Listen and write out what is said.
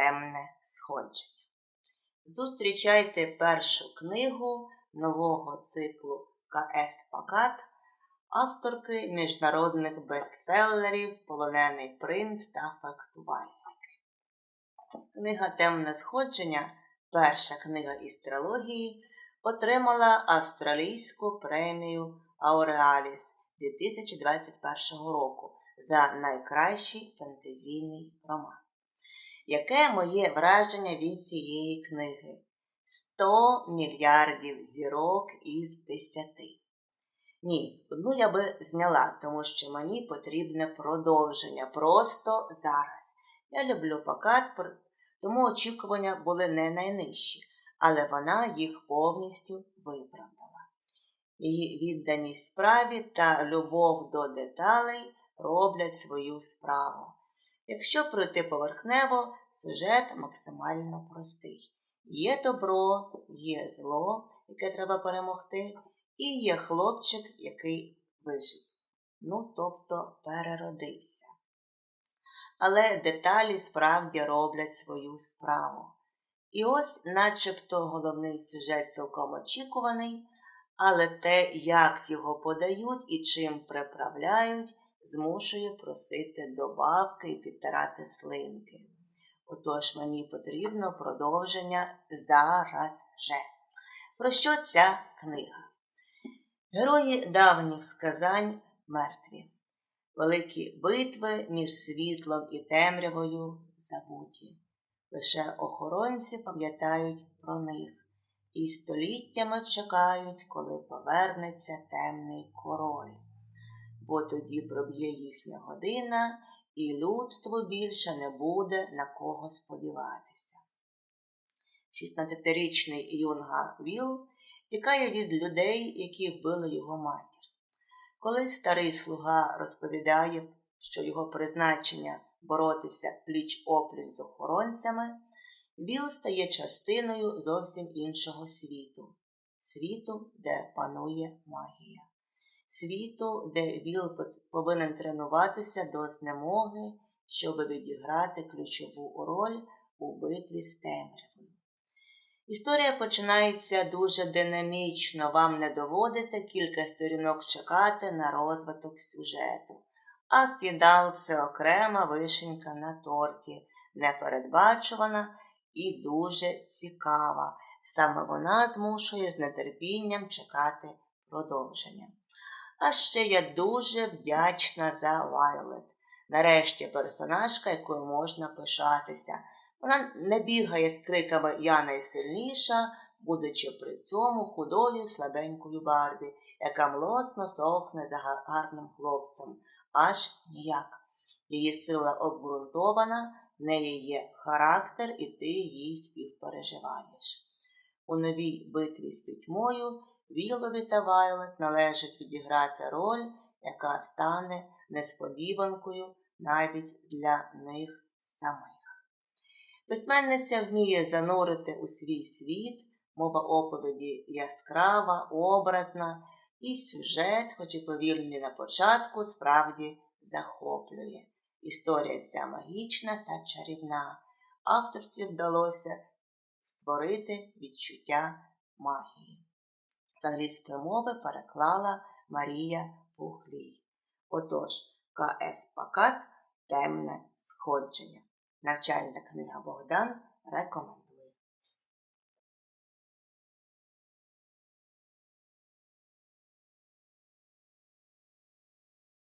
Темне сходження. Зустрічайте першу книгу нового циклу КС Пакат авторки міжнародних бестселерів Полонений принц та фактувальники. Книга Темне сходження, перша книга із трилогії, отримала австралійську премію Ауреаліс 2021 року за найкращий фентезійний роман. Яке моє враження від цієї книги? 100 мільярдів зірок із 10. Ні, одну я би зняла, тому що мені потрібне продовження просто зараз. Я люблю покат, тому очікування були не найнижчі, але вона їх повністю виправдала. Її відданість справі та любов до деталей роблять свою справу. Якщо пройти поверхнево, сюжет максимально простий. Є добро, є зло, яке треба перемогти, і є хлопчик, який вижив. Ну, тобто переродився. Але деталі справді роблять свою справу. І ось, начебто, головний сюжет цілком очікуваний, але те, як його подають і чим приправляють, змушує просити добавки і підтирати слинки. Отож мені потрібно продовження зараз же. Про що ця книга? Герої давніх сказань мертві, великі битви між світлом і темрявою забуті. Лише охоронці пам'ятають про них і століттями чекають, коли повернеться темний король бо тоді проб'є їхня година, і людству більше не буде на кого сподіватися. 16-річний Юнга Віл тікає від людей, які вбили його матір. Коли старий слуга розповідає, що його призначення боротися пліч опліч з охоронцями, Віл стає частиною зовсім іншого світу, світу, де панує магія світу, де Віл повинен тренуватися до знемоги, щоб відіграти ключову роль у битві з темрявою. Історія починається дуже динамічно, вам не доводиться кілька сторінок чекати на розвиток сюжету. А фінал це окрема вишенька на торті, непередбачувана і дуже цікава. Саме вона змушує з нетерпінням чекати продовження. А ще я дуже вдячна за Вайлет. Нарешті персонажка, якою можна пишатися. Вона не бігає з криками Я найсильніша, будучи при цьому худою слабенькою Барбі, яка млосно сохне за гарним хлопцем. Аж ніяк. Її сила обґрунтована, в неї є характер, і ти її співпереживаєш. У новій битві з пітьмою Вілові та Вайлет належить відіграти роль, яка стане несподіванкою навіть для них самих. Письменниця вміє занурити у свій світ, мова оповіді яскрава, образна, і сюжет, хоч і повільний на початку, справді захоплює. Історія ця магічна та чарівна. Авторці вдалося створити відчуття магії з англійської мови переклала Марія Пухлій. Отож, КС Пакат темне сходження. Навчальна книга Богдан рекомендує.